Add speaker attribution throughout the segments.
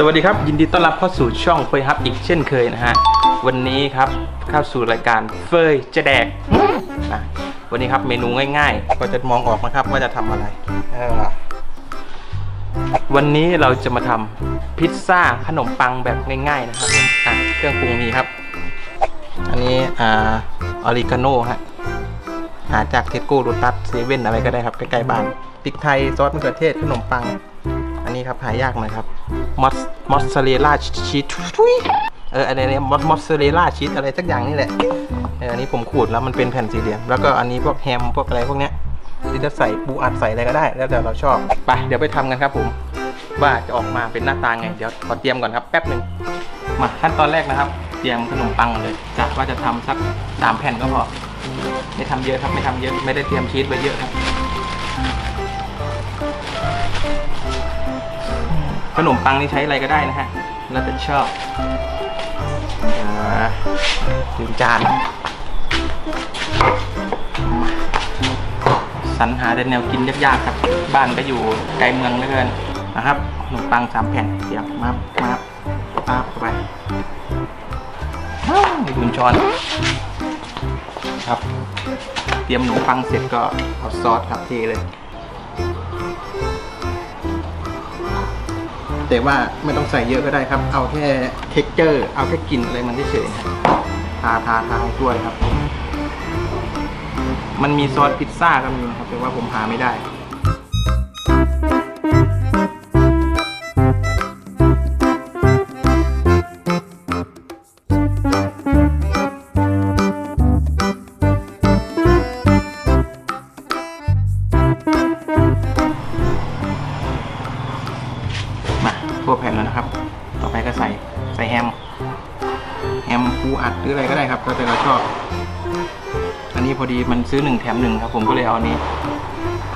Speaker 1: สวัสดีครับ ยินดีต้อนรับเข้าสู่ช่องเฟยฮับอีกเช่นเคยนะฮะ วันนี้ครับเข้าสู่รายการเฟยจะแดกอะวันนี้ครับเมนูง่ายๆ ก็จะมองออกนะครับว่าจะทำอะไรเออวันนี้เราจะมาทำพิซซ่าขนมปังแบบง่ายๆนะครับอะเครื่องปรุงมีครับ อันนี้อ่าออริกาโน่ฮะหาจากเทสโก้โรตัสเซเว่นอะไรก็ได้ครับใกล้ๆบ้านพริกไทยซอสมะเขือเทศขนมปัง อันนี้ครับหายากหน่อยครับมอสมอสซาเรลล่าชีสทุยเอออะไรเนี่ยมอสมอสซาเรลล่าชีสอะไรสักอย่างนี่แหละเอออันนี้ผมขูดแล้วมันเป็นแผ่นสี่เหลี่ยมแล้วก็อันนี้พวกแฮมพวกอะไรพวกเนี้ยที่จะใส่ปูอัดใส่อะไรก็ได้ แล้วแต่เราชอบไปเดี๋ยวไปทำกันครับผม ว่าจะออกมาเป็นหน้าตาไงเดี๋ยวขอเตรียมก่อนครับแป๊บหนึ่งมาขั้นตอนแรกนะครับ เตรียมขนมปังก่อนเลยกะว่าจะทำสักสามแผ่นก็พอไม่ทำเยอะครับไม่ทำเยอะไม่ได้เตรียมชีสไว้เยอะครับ ขนมปังนี่ใช้อะไรก็ได้นะฮะแล้วแต่ชอบอ่าถึงจานสรรหาแต่แนวกินยากๆครับ บ้านก็อยู่ไกลเมืองเหลือเกินนะครับขนมปังสามแผ่นเสียบมาบมาบมาบเข้าไปอ้าวมีดุนช้อนครับ เตรียมขนมปังเสร็จก็เอาซอสครับเทเลย แต่ว่าไม่ต้องใส่เยอะก็ได้ครับ เอาแค่เท็กเจอร์ เอาแค่กลิ่นอะไรมันเฉยๆทาทาทาให้ด้วยครับ มันมีซอสพิซซ่าก็มีนะครับ แต่ว่าผมหาไม่ได้ อไปก็ใส่ใส่แฮม แฮมปูอัดหรืออะไรก็ได้ครับแล้วแต่เราชอบ อันนี้พอดีมันซื้อหนึ่งแถมหนึ่งครับ ผมก็เลยเอาอันนี้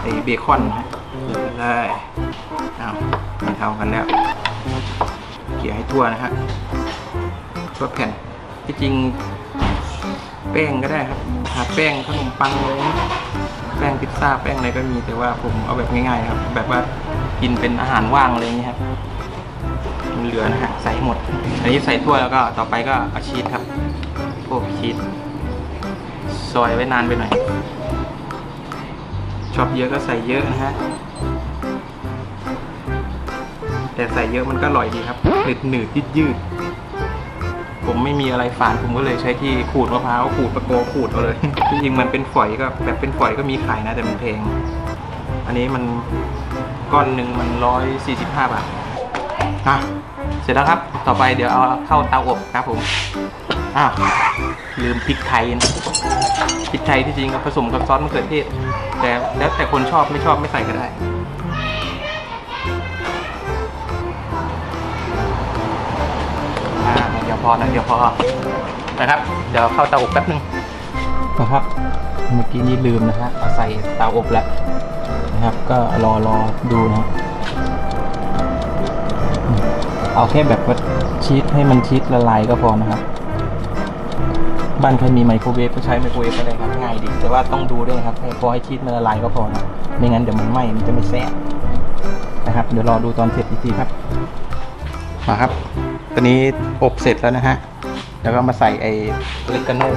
Speaker 1: ไอเบคอนนะฮะได้อ้าวมันเท่ากันแล้วเกี่ยให้ทั่วนะฮะทั่วแผ่นที่จริง แป้งก็ได้ครับหาแป้งขนมปังเลยแป้งพิซซ่าแป้งอะไรก็มีแต่ว่าผมเอาแบบง่ายๆครับ แบบว่ากินเป็นอาหารว่างอะไรอย่างเงี้ยครับ เหลือนะฮะใส่ให้หมด อันนี้ใส่ถ้วยแล้วก็ต่อไปก็เอาชีสครับพวกชีสซอยไว้นานไปหน่อยชอบเยอะก็ใส่เยอะนะฮะแต่ใส่เยอะมันก็อร่อยดีครับหนืดหนืดยืดยืดผมไม่มีอะไรฝานผมก็เลยใช้ที่ขูดมะพร้าวขูดประโกขูดเอาเลยจริงๆมันเป็นฝอยก็แบบเป็นฝอยก็มีขายนะแต่มันแพงอันนี้มันก้อนหนึ่งมันร้อยสี่สิบห้าบาท อะเสร็จแล้วครับ ต่อไปเดี๋ยวเอาเข้าเตาอบครับผมอ้าวลืมพริกไทยนะพริกไทยที่จริงก็ผสมกับซอสมะเขือเทศ แต่แล้วแต่คนชอบไม่ชอบไม่ใส่ก็ได้อ่าเดี๋ยวพอนะเดี๋ยวพอนะครับ เดี๋ยวเข้าเตาอบแป๊บนึงนะครับเมื่อกี้นี้ลืมนะฮะเอาใส่เตาอบแล้วนะครับ ก็รอรอดูนะครับ เอาแค่แบบว่าชีสให้มันชีสละลายก็พอนะครับ บ้านใครมีไมโครเวฟก็ใช้ไมโครเวฟก็ได้ครับง่ายดี แต่ว่าต้องดูด้วยครับพอให้ชีสมันละลายก็พอนะไม่งั้นเดี๋ยวมันไหม้มันจะไม่แซ่บนะครับ เดี๋ยวรอดูตอนเสร็จอีกทีครับมาครับตอนนี้อบเสร็จแล้วนะฮะแล้วก็มาใส่ไอ้เลกาโน่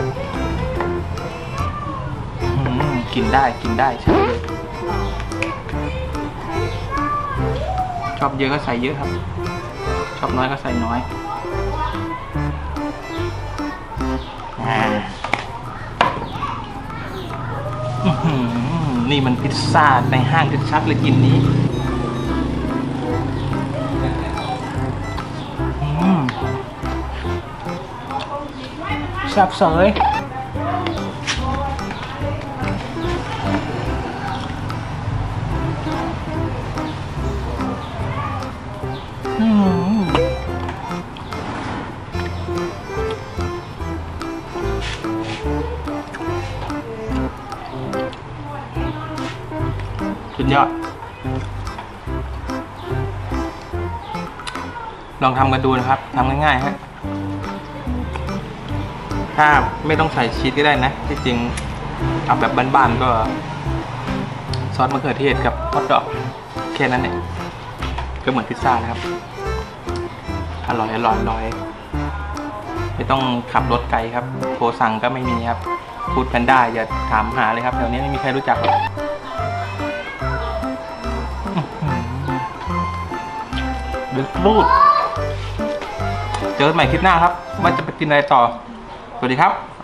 Speaker 1: กินได้กินได้ใช่เลยชอบเยอะก็ใส่เยอะครับ ชอบน้อยก็ใส่น้อยนี่มันพิซซ่าในห้างชัดๆเลยกินนี้แซ่บเสย ดยอด ลองทำกันดูนะครับทำง่ายๆฮะถ้าไม่ต้องใส่ชีสก็ได้นะ ที่จริงเอาแบบบ้านๆก็ ซอสมะเขือเทศกับฮอทดอกแค่นั้นเองก็เหมือนพิซซ่านะครับ อร่อยอร่อยอร่อยไม่ต้องขับรถไกลครับ โทรสั่งก็ไม่มีครับ พูดแพนด้าอย่าถามหาเลยครับแถวนี้ไม่มีใครรู้จักหรอก เดือรูด เจอกันใหม่คลิปหน้าครับ ว่าจะไปกินอะไรต่อ สวัสดีครับ